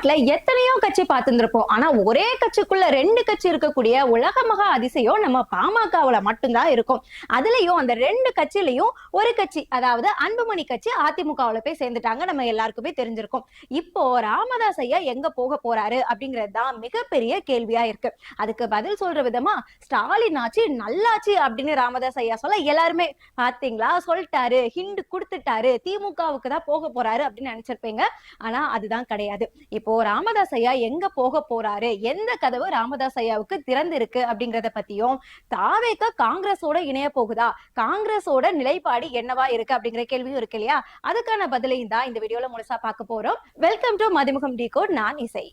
தமிழ்நாட்டுல எத்தனையோ கட்சி பார்த்துருப்போம் ஆனா ஒரே கட்சிக்குள்ள ரெண்டு கட்சி இருக்கக்கூடிய உலக மகா அதிசயம் நம்ம பாமகவுல மட்டும்தான் இருக்கும். அதுலயும் அந்த ரெண்டு கட்சியிலயும் ஒரு கட்சி அதாவது அன்புமணி கட்சி அதிமுகவுல போய் சேர்ந்துட்டாங்க. நம்ம எல்லாருக்குமே தெரிஞ்சிருக்கும். இப்போ ராமதாஸ் ஐயா எங்க போக போறாரு அப்படிங்கிறது தான் மிகப்பெரிய கேள்வியா இருக்கு. அதுக்கு பதில் சொல்ற விதமா ஸ்டாலின் ஆச்சு நல்லாச்சு அப்படின்னு ராமதாஸ் ஐயா சொல்ல எல்லாருமே பாத்தீங்களா? சொல்லிட்டாரு ஹிண்ட் கொடுத்துட்டாரு திமுகவுக்கு தான் போக போறாரு அப்படின்னு நினைச்சிருப்பீங்க. ஆனா அதுதான் கிடையாது. இப்போ ராமதாஸ் ஐயா எங்க போக போறாரு? எந்த கதவு ராமதாஸ் ஐயாவுக்கு திறந்திருக்கு அப்படிங்கறத பத்தியும் தாவேக்க காங்கிரஸோட இணைய போகுதா? காங்கிரஸோட நிலைப்பாடு என்னவா இருக்கு அப்படிங்கிற கேள்வியும் இருக்கு இல்லையா? அதுக்கான பதிலையும் தான் இந்த வீடியோல முழுசா பார்க்க போறோம். Welcome to Madhimugam T code நான் இசை.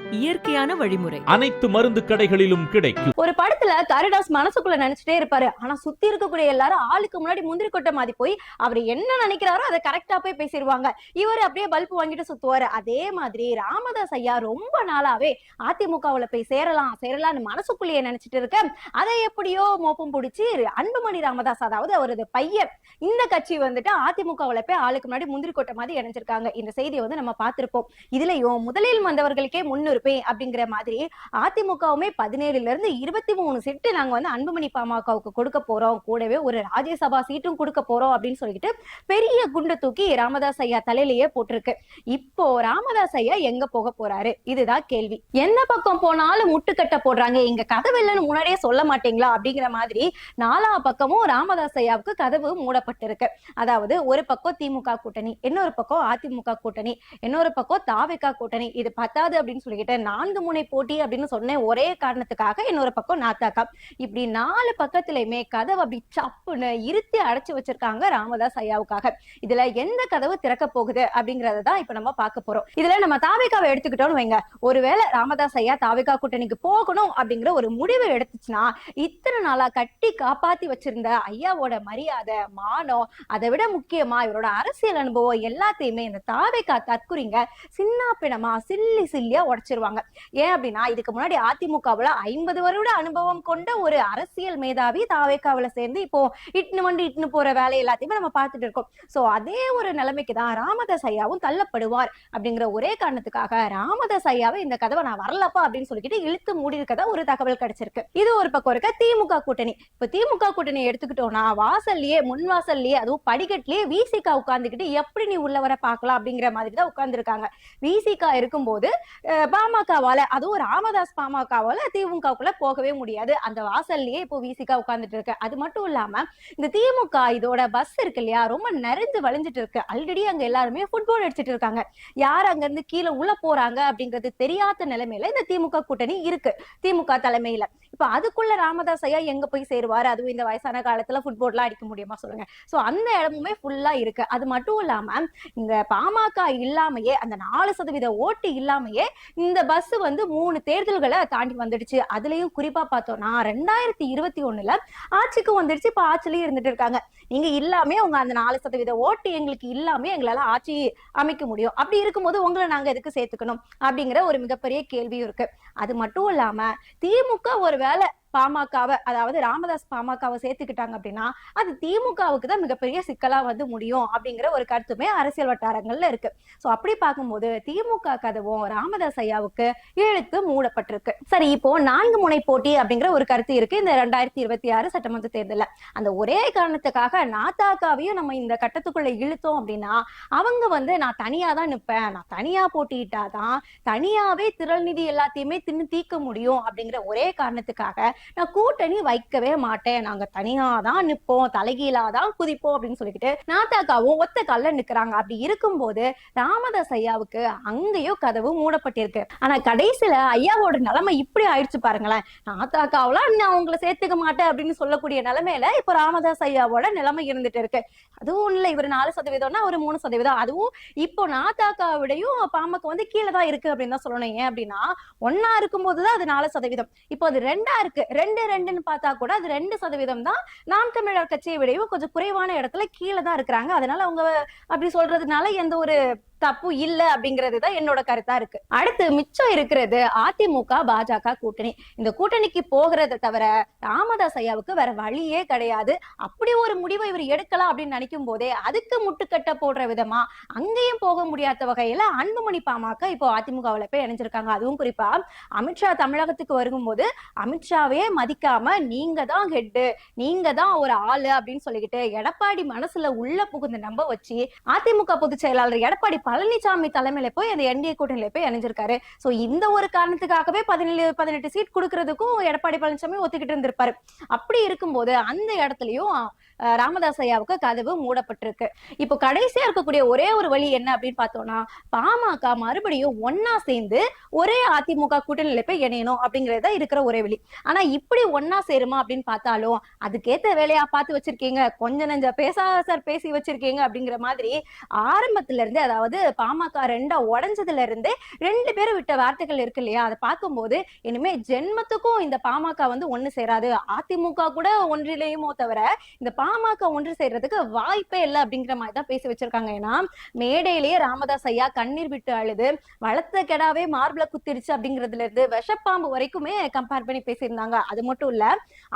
இயற்கையான வழிமுறை. அனைத்து மருந்து கடைகளிலும் கிடைக்கும். ஒரு படத்துல கருடாஸ் மனசுக்குள்ள நினைச்சிட்டே இருப்பாரு. ஆனா சுத்தி இருக்கக்கூடிய எல்லாரும் ஆளுக்கு முன்னாடி முந்திரி கொட்டை மாதிரி போய் அவர் என்ன நினைக்கிறாரோ அதை கரெக்டா போய் பேசிடுவாங்க. இவர் அப்படியே பல்ப் வாங்கிட்டு சுத்துவாரு. அதே மாதிரி ராமதாஸ் ஐயா ரொம்ப நாளாவே அதிமுகவுல போய் சேரலாம் சேரலாம்னு மனசுக்குள்ளேயே நினைச்சிட்டு இருக்க அதை எப்படியோ மோப்பம் பிடிச்சி அன்புமணி ராமதாஸ் அதாவது அவரது பையன் இந்த கட்சி வந்துட்டு அதிமுகவுல போய் ஆளுக்கு முன்னாடி முந்திரி கொட்டை மாதிரி இணைஞ்சிருக்காங்க. இந்த செய்தியை வந்து நம்ம பார்த்திருப்போம். இதுலயும் முதலில் வந்தவர்களுக்கே முன்னுரிமை. கொடுப்பேன் அப்படிங்கிற மாதிரி அதிமுகவுமே பதினேழுல இருந்து இருபத்தி மூணு சீட்டு நாங்க வந்து அன்புமணி பாமகவுக்கு கொடுக்க போறோம். கூடவே ஒரு ராஜ்யசபா சீட்டும் கொடுக்க போறோம் அப்படின்னு சொல்லிட்டு பெரிய குண்டு தூக்கி ராமதாஸ் ஐயா தலையிலேயே போட்டிருக்கு. இப்போ ராமதாஸ் ஐயா எங்க போக போறாரு? இதுதான் கேள்வி. எந்த பக்கம் போனாலும் முட்டுக்கட்ட போடுறாங்க. எங்க கதவு இல்லைன்னு முன்னாடியே சொல்ல மாட்டீங்களா? அப்படிங்கிற மாதிரி நாலா பக்கமும் ராமதாஸ் ஐயாவுக்கு கதவு மூடப்பட்டிருக்கு. அதாவது ஒரு பக்கம் திமுக கூட்டணி இன்னொரு பக்கம் அதிமுக கூட்டணி இன்னொரு பக்கம் தாவேகா கூட்டணி. இது பத்தாது அப்படின்னு சொல்லிட்டு சொல்லிக்கிட்டு நான்கு முனை போட்டி அப்படின்னு சொன்னேன் ஒரே காரணத்துக்காக இன்னொரு பக்கம் நாத்தாக்கா. இப்படி நாலு பக்கத்துலயுமே கதவு அப்படி சப்புன்னு இருத்தி அடைச்சு வச்சிருக்காங்க ராமதாஸ் ஐயாவுக்காக. இதுல எந்த கதவு திறக்க போகுது அப்படிங்கறத தான் இப்ப நம்ம பார்க்க போறோம். இதுல நம்ம தாவிகாவை எடுத்துக்கிட்டோம்னு வைங்க. ஒருவேளை ராமதாஸ் ஐயா தாவேகா கூட்டணிக்கு போகணும் அப்படிங்கிற ஒரு முடிவு எடுத்துச்சுன்னா இத்தனை நாளா கட்டி காப்பாத்தி வச்சிருந்த ஐயாவோட மரியாதை மானம் அதை விட முக்கியமா இவரோட அரசியல் அனுபவம் எல்லாத்தையுமே இந்த தாவேகா தற்குறிங்க சின்ன பிணமா சில்லி சில்லியா உடைச்சிருவாங்க. ஏன் அப்படின்னா இதுக்கு முன்னாடி அதிமுகவுல ஐம்பது வருட அனுபவம் கொண்ட ஒரு அரசியல் மேதாவி தாவேக்காவில சேர்ந்து இப்போ இட்னு வந்து இட்னு போற வேலை எல்லாத்தையுமே நம்ம பார்த்துட்டு இருக்கோம். சோ அதே ஒரு நிலைமைக்கு தான் ராமதாஸ் ஐயாவும் தள்ளப்படுவார் அப்படிங்கிற ஒரே காரணத்துக்காக ராமதாஸ் ஐயாவை இந்த கதவை நான் வரலப்பா அப்படின்னு சொல்லிக்கிட்டு இழுத்து மூடி இருக்கதா ஒரு தகவல் கிடைச்சிருக்கு. இது ஒரு பக்கம் இருக்க திமுக கூட்டணி. இப்ப திமுக கூட்டணி எடுத்துக்கிட்டோம்னா வாசல்லையே முன் வாசல்லையே அதுவும் படிக்கட்டுலயே விசிகா உட்கார்ந்துக்கிட்டு எப்படி நீ உள்ள வர பார்க்கலாம் அப்படிங்கிற மாதிரி தான் உட்கார்ந்துருக்காங்க. விசிகா இருக்கும்போது அஹ், பாமகவால அதுவும் ராமதாஸ் பாமகவால திமுகவுக்குள்ள போகவே முடியாது. அந்த வாசல்லயே இப்போ விசிகா உட்கார்ந்துட்டு இருக்கு. அது மட்டும் இல்லாம இந்த திமுக இதோட பஸ் இருக்கு இல்லையா ரொம்ப நிறைஞ்சு வழிஞ்சிட்டு இருக்கு. ஆல்ரெடி அங்க எல்லாருமே ஃபுட்பால் அடிச்சிட்டு இருக்காங்க. யார் அங்க இருந்து கீழே உள்ள போறாங்க அப்படிங்கிறது தெரியாத நிலைமையில இந்த திமுக கூட்டணி இருக்கு. திமுக தலைமையில. இப்ப அதுக்குள்ள ராமதாஸ் ஐயா எங்க போய் சேருவாரு? அதுவும் இந்த வயசான காலத்துல ஃபுட்பால்லாம் அடிக்க முடியுமா சொல்லுங்க. சோ அந்த இடமுமே ஃபுல்லா இருக்கு. அது மட்டும் இல்லாம இந்த பாமக இல்லாமையே அந்த நாலு சதவீத ஓட்டு இல்லாமையே இந்த பஸ் வந்து மூணு தேர்தல்களை தாண்டி வந்துடுச்சு. அதுலயும் குறிப்பா பார்த்தோம்னா ரெண்டாயிரத்தி இருபத்தி ஒண்ணுல ஆட்சிக்கு வந்துடுச்சு. இப்ப ஆட்சிலயும் இருந்துட்டு இருக்காங்க. நீங்க இல்லாமே உங்க அந்த நாலு சதவீத ஓட்டு எங்களுக்கு இல்லாமே எங்களால ஆட்சி அமைக்க முடியும். அப்படி இருக்கும்போது உங்களை நாங்க எதுக்கு சேர்த்துக்கணும்? அப்படிங்கிற ஒரு மிகப்பெரிய கேள்வியும் இருக்கு. அது மட்டும் இல்லாம திமுக ஒருவேளை பாமகவை அதாவது ராமதாஸ் பாமகவை சேர்த்துக்கிட்டாங்க அப்படின்னா அது திமுகவுக்கு தான் மிகப்பெரிய சிக்கலா வந்து முடியும் அப்படிங்கிற ஒரு கருத்துமே அரசியல் வட்டாரங்கள்ல இருக்கு. சோ அப்படி பார்க்கும்போது திமுக கதவும் ராமதாஸ் ஐயாவுக்கு இழுத்து மூடப்பட்டிருக்கு. சரி இப்போ நான்கு முனை போட்டி அப்படிங்கிற ஒரு கருத்து இருக்கு இந்த ரெண்டாயிரத்தி இருபத்தி ஆறு சட்டமன்ற தேர்தலில். அந்த ஒரே காரணத்துக்காக நாத்தாக்காவையும் நம்ம இந்த கட்டத்துக்குள்ள இழுத்தோம் அப்படின்னா அவங்க வந்து நான் தனியா தான் நிப்பேன் நான் தனியா போட்டியிட்டாதான் தனியாவே திரள் நிதி எல்லாத்தையுமே தின்னு தீக்க முடியும் அப்படிங்கிற ஒரே காரணத்துக்காக நான் கூட்டணி வைக்கவே மாட்டேன். நாங்க தனியா தான் நிப்போம். தலைகீழா தான் குதிப்போம் அப்படின்னு சொல்லிக்கிட்டு நாத்தாக்காவும் ஒத்த கல்ல நிக்கிறாங்க. அப்படி இருக்கும்போது ராமதாஸ் ஐயாவுக்கு அங்கேயும் கதவு மூடப்பட்டிருக்கு. ஆனா கடைசியில ஐயாவோட நிலைமை இப்படி ஆயிடுச்சு பாருங்களேன். நாத்தாக்காவெல்லாம் நான் உங்களை சேர்த்துக்க மாட்டேன் அப்படின்னு சொல்லக்கூடிய நிலைமையில இப்போ ராமதாஸ் ஐயாவோட நிலைமை இருந்துட்டு இருக்கு. அதுவும் இல்ல இவர் நாலு சதவீதம்னா ஒரு மூணு சதவீதம். அதுவும் இப்போ நாத்தாக்காவிடையும் பாமக வந்து கீழே தான் இருக்கு அப்படின்னு தான் சொல்லணும். ஏன் அப்படின்னா ஒன்னா இருக்கும்போது தான் அது நாலு சதவீதம். இப்போ அது ரெண்டா இருக்கு. ரெண்டு ரெண்டுன்னு பார்த்தா கூட அது ரெண்டு சதவீதம் தான் நாம் தமிழர் கட்சியை விடையும் கொஞ்சம் குறைவான இடத்துல கீழே தான் இருக்கிறாங்க. அதனால அவங்க அப்படி சொல்றதுனால எந்த ஒரு தப்பு இல்ல அப்படிங்கிறது தான் என்னோட கருத்தா இருக்கு. அடுத்து மிச்சம் இருக்கிறது அதிமுக பாஜக கூட்டணி. இந்த கூட்டணிக்கு போகிறத தவிர ராமதாஸ் ஐயாவுக்கு வேற வழியே கிடையாது. அப்படி ஒரு முடிவை இவர் எடுக்கலாம் அப்படின்னு நினைக்கும் போதே அதுக்கு முட்டுக்கட்ட போடுற விதமா அங்கேயும் போக முடியாத வகையில அன்புமணி பாமக இப்போ அதிமுகவுல போய் இணைஞ்சிருக்காங்க. அதுவும் குறிப்பா அமித்ஷா தமிழகத்துக்கு வரும்போது அமித்ஷாவே மதிக்காம நீங்க தான் ஹெட்டு நீங்க தான் ஒரு ஆளு அப்படின்னு சொல்லிக்கிட்டு எடப்பாடி மனசுல உள்ள புகுந்து நம்ப வச்சு அதிமுக பொதுச் செயலாளர் எடப்பாடி பழனிசாமி தலைமையில போய் அந்த என்டிஏ கூட்டணியில போய் இணைஞ்சிருக்காரு. சோ இந்த ஒரு காரணத்துக்காகவே பதினேழு பதினெட்டு சீட் கொடுக்கறதுக்கும் எடப்பாடி பழனிசாமி ஒத்துக்கிட்டு இருந்திருப்பாரு. அப்படி இருக்கும்போது அந்த இடத்துலயும் ராமதாஸ் ஐயாவுக்கு கதவு மூடப்பட்டிருக்கு. இப்போ கடைசியா இருக்கக்கூடிய ஒரே ஒரு வழி என்ன அப்படின்னு பார்த்தோம்னா பாமக மறுபடியும் ஒன்னா சேர்ந்து ஒரே அதிமுக கூட்டணியில போய் இணையணும் அப்படிங்கறத இருக்கிற ஒரே வழி. ஆனா இப்படி ஒன்னா சேருமா அப்படின்னு பார்த்தாலும் அதுக்கேத்த வேலையா பார்த்து வச்சிருக்கீங்க. கொஞ்ச நெஞ்ச பேசாத சார் பேசி வச்சிருக்கீங்க அப்படிங்கிற மாதிரி ஆரம்பத்துல இருந்து அதாவது பாமக ரெண்டா உடஞ்சதுல இருந்து ரெண்டு பேரும் விட்ட வார்த்தைகள் இருக்கு இல்லையா? அதை பார்க்கும்போது இனிமே ஜென்மத்துக்கும் இந்த பாமக வந்து ஒண்ணு சேராது. அதிமுக கூட ஒன்றிலையுமோ தவிர இந்த பாமக ஒன்று சேர்றதுக்கு வாய்ப்பே இல்லை அப்படிங்கிற மாதிரி தான் பேசி வச்சிருக்காங்க. ஏன்னா மேடையிலேயே ராமதாஸ் ஐயா கண்ணீர் விட்டு அழுது வளர்த்த கெடாவே மார்பிள குத்திருச்சு அப்படிங்கறதுல இருந்து விஷப்பாம்பு வரைக்குமே கம்பேர் பண்ணி பேசியிருந்தாங்க. அது மட்டும் இல்ல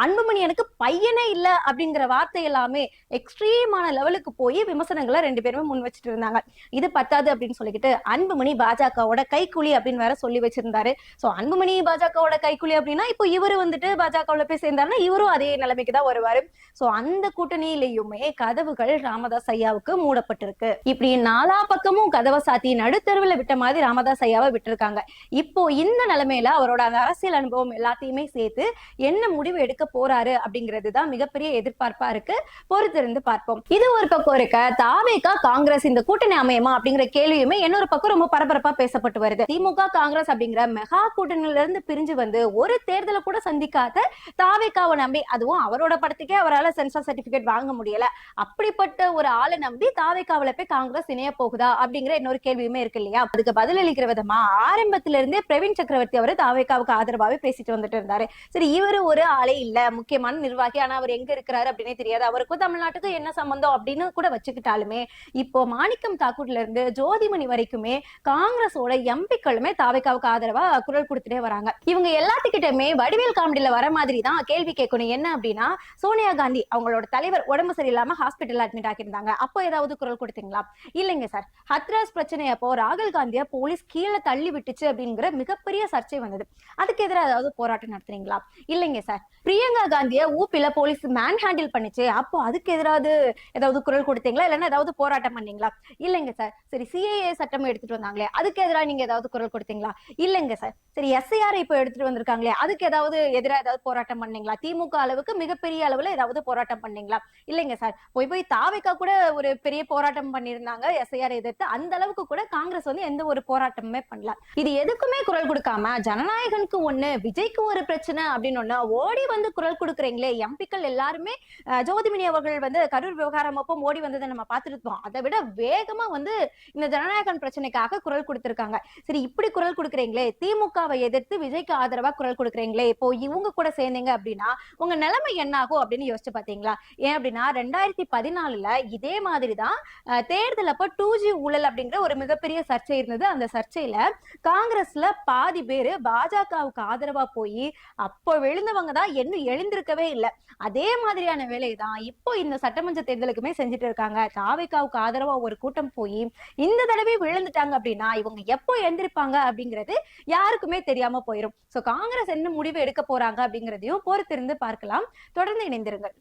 அன்புமணி எனக்கு பையனே இல்ல அப்படிங்கிற வார்த்தை எல்லாமே எக்ஸ்ட்ரீமான லெவலுக்கு போய் விமர்சனங்களை ரெண்டு பேருமே முன் வச்சுட்டு இருந்தாங்க. இது பத்த நடக்காது அப்படின்னு சொல்லிக்கிட்டு அன்புமணி பாஜகவோட கைக்குழி அப்படின்னு வேற சொல்லி வச்சிருந்தாரு. சோ அன்புமணி பாஜகவோட கைக்குழி அப்படின்னா இப்போ இவரு வந்துட்டு பாஜகவுல போய் சேர்ந்தாருன்னா இவரும் அதே நிலைமைக்கு தான் வருவாரு. சோ அந்த கூட்டணியிலையுமே கதவுகள் ராமதாஸ் ஐயாவுக்கு மூடப்பட்டிருக்கு. இப்படி நாலா பக்கமும் கதவை சாத்தி நடுத்தருவில் விட்ட மாதிரி ராமதாஸ் ஐயாவை விட்டுருக்காங்க. இப்போ இந்த நிலைமையில அவரோட அந்த அரசியல் அனுபவம் எல்லாத்தையுமே சேர்த்து என்ன முடிவு எடுக்க போறாரு அப்படிங்கிறது தான் மிகப்பெரிய எதிர்பார்ப்பா இருக்கு. பொறுத்திருந்து பார்ப்போம். இது ஒரு பக்கம் இருக்க தாவேகா காங்கிரஸ் இந்த கூட்டணி அமையமா அப்படிங்கிற கேள்வியுமே இன்னொரு பக்கம் ரொம்ப பரபரப்பா பேசப்பட்டு வருது. திமுக காங்கிரஸ் அப்படிங்கிற மெகா கூட்டணியில இருந்து பிரிஞ்சு வந்து ஒரு தேர்தலை கூட சந்திக்காத தாவேகாவை நம்பி அதுவும் அவரோட படத்துக்கே அவரால் சென்சார் சர்டிபிகேட் வாங்க முடியல. அப்படிப்பட்ட ஒரு ஆளை நம்பி தாவேக்காவில போய் காங்கிரஸ் இணைய போகுதா அப்படிங்கிற இன்னொரு கேள்வியுமே இருக்கு இல்லையா? அதுக்கு பதிலளிக்கிற விதமா ஆரம்பத்துல இருந்தே பிரவீன் சக்கரவர்த்தி அவர் தாவேகாவுக்கு ஆதரவாவே பேசிட்டு வந்துட்டு இருந்தாரு. சரி இவரு ஒரு ஆளே இல்ல முக்கியமான நிர்வாகி. ஆனா அவர் எங்க இருக்கிறாரு அப்படின்னே தெரியாது. அவருக்கும் தமிழ்நாட்டுக்கும் என்ன சம்பந்தம் அப்படின்னு கூட வச்சுக்கிட்டாலுமே இப்போ மாணிக்கம் தாக்கூர்ல இருந்து ஜோதிமணி வரைக்குமே காங்கிரஸோட எம்பிக்களுமே தாவைக்காவுக்கு ஆதரவா குரல் கொடுத்துட்டே வராங்க. இவங்க எல்லாத்துக்கிட்டமே வடிவேல் காமெடியில வர மாதிரி தான் கேள்வி கேட்கணும். என்ன அப்படின்னா சோனியா காந்தி அவங்களோட தலைவர் உடம்பு சரியில்லாம ஹாஸ்பிட்டல் அட்மிட் ஆக்கியிருந்தாங்க. அப்போ ஏதாவது குரல் கொடுத்தீங்களா? இல்லைங்க சார். ஹத்ராஸ் பிரச்சனை அப்போ ராகுல் காந்திய போலீஸ் கீழே தள்ளி விட்டுச்சு அப்படிங்கிற மிகப்பெரிய சர்ச்சை வந்தது. அதுக்கு எதிராக ஏதாவது போராட்டம் நடத்துறீங்களா? இல்லைங்க சார். பிரியங்கா காந்திய ஊப்பில போலீஸ் மேன் ஹேண்டில் பண்ணிச்சு. அப்போ அதுக்கு எதிராவது ஏதாவது குரல் கொடுத்தீங்களா? இல்லைன்னா ஏதாவது போராட்டம் பண்ணீங்களா? இல்லைங்க சார். சரி சிஏஏ சட்டம் எடுத்துட்டு வந்தாங்களே அதுக்கு எதிராக நீங்க ஏதாவது குரல் கொடுத்தீங்களா? இல்லைங்க சார். சரி எஸ்ஐஆர் இப்போ எடுத்துட்டு வந்திருக்காங்களே அதுக்கு ஏதாவது எதிராக ஏதாவது போராட்டம் பண்ணீங்களா? திமுக அளவுக்கு மிகப்பெரிய அளவுல ஏதாவது போராட்டம் பண்ணீங்களா? இல்லைங்க சார். போய் போய் தாவைக்கா கூட ஒரு பெரிய போராட்டம் பண்ணியிருந்தாங்க எஸ்ஐஆர் எதிர்த்து. அந்த அளவுக்கு கூட காங்கிரஸ் வந்து எந்த ஒரு போராட்டமுமே பண்ணல. இது எதுக்குமே குரல் கொடுக்காம ஜனநாயகனுக்கு ஒண்ணு விஜய்க்கு ஒரு பிரச்சனை அப்படின்னு ஒண்ணு ஓடி வந்து குரல் கொடுக்குறீங்களே எம்பிக்கள் எல்லாருமே ஜோதிமணி அவர்கள் வந்து கரூர் விவகாரம் அப்போ ஓடி வந்ததை நம்ம பார்த்துட்டு இருக்கோம். அதை விட வேகமா வந்து இந்த ஜனநாயகன் பிரச்சனைக்காக குரல் கொடுத்திருக்காங்க. சரி இப்படி குரல் கொடுக்குறீங்களே திமுகவை எதிர்த்து விஜய்க்கு ஆதரவா குரல் கொடுக்குறீங்களே இப்போ இவங்க கூட சேர்ந்தீங்க அப்படின்னா உங்க நிலைமை என்ன ஆகும் அப்படின்னு யோசிச்சு பாத்தீங்களா? ஏன் அப்படின்னா ரெண்டாயிரத்தி பதினாலுல இதே மாதிரிதான் அஹ், தேர்தல் அப்ப டூ ஜி ஊழல் அப்படிங்கிற ஒரு மிகப்பெரிய சர்ச்சை இருந்தது. அந்த சர்ச்சையில காங்கிரஸ்ல பாதி பேரு பாஜகவுக்கு ஆதரவா போய் அப்போ விழுந்தவங்க தான் இன்னும் எழுந்திருக்கவே இல்லை. அதே மாதிரியான வேலையை தான் இப்போ இந்த சட்டமன்ற தேர்தலுக்குமே செஞ்சுட்டு இருக்காங்க. தாவேக்காவுக்கு ஆதரவா ஒரு கூட்டம் போய் இந்த தடவை விழுந்துட்டாங்க அப்படின்னா இவங்க எப்போ எழுந்திருப்பாங்க அப்படிங்கிறது யாருக்குமே தெரியாம போயிடும் சோ காங்கிரஸ் என்ன முடிவு எடுக்க போறாங்க அப்படிங்கிறதையும் பொறுத்திருந்து பார்க்கலாம். தொடர்ந்து இணைந்திருங்கள்.